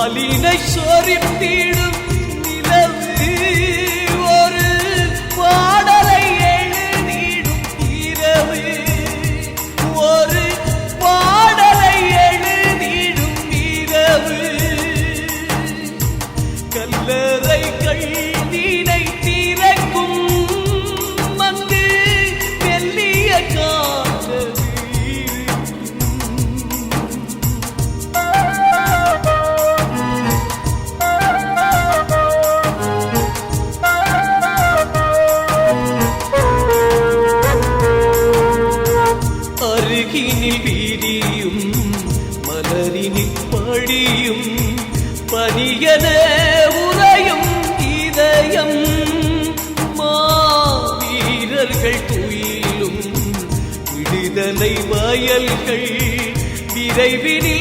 மாலினை சோரித்திடும். പതിനിൽ വീതിയും മലരിനിൽ പടിയും പനിയനേ ഉറയും ഇതയം മാവീരകൾ തുയിലും വിടുതലൈ വയൽകൾ விரைவினில்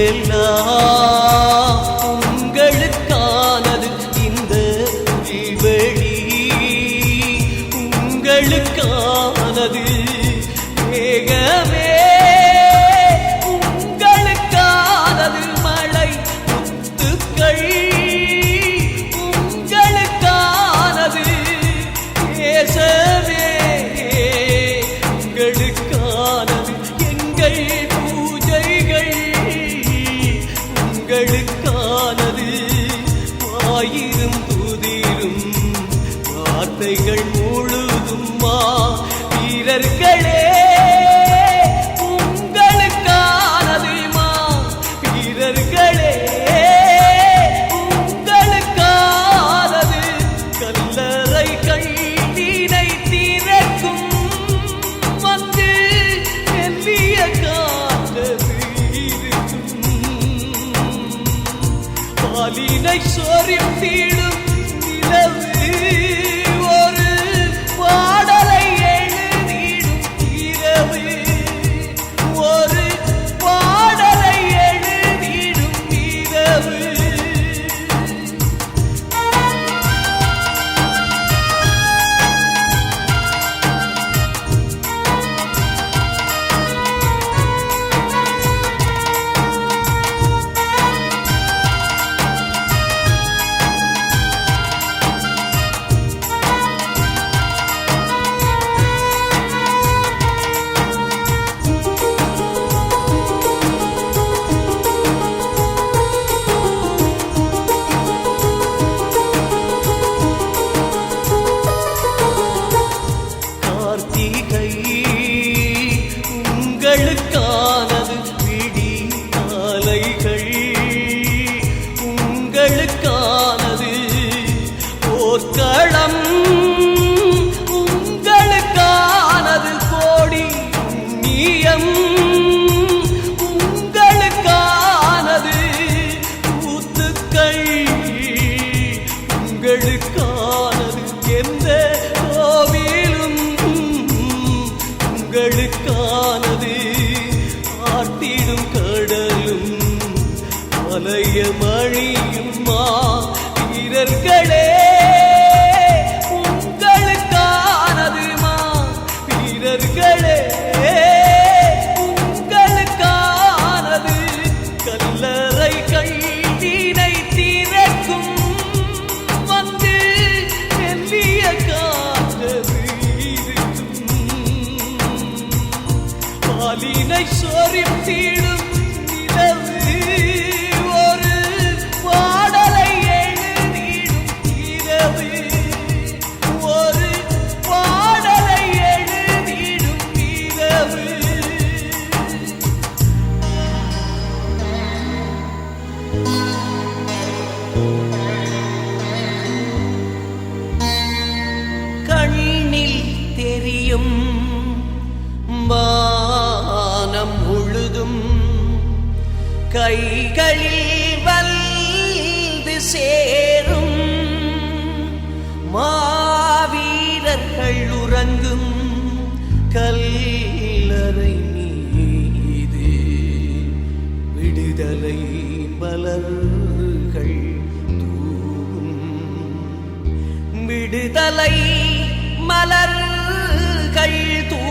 பொழுதெல்லாம் உங்களுக்கானது இந்த வில்வெளி உங்களுக்கான வார்த்தைகளுக்கானது வாயிரும் புதிரும் வார்த்தைகள் சோரியும் தீழ் நிலம் empty முழுதும் கைகளில் வந்து சேரும். மாவீரர்கள் உறங்கும் கல்லறை மீது விடுதலை மலர்கள் தூவும். விடுதலை மலர்கள் தூ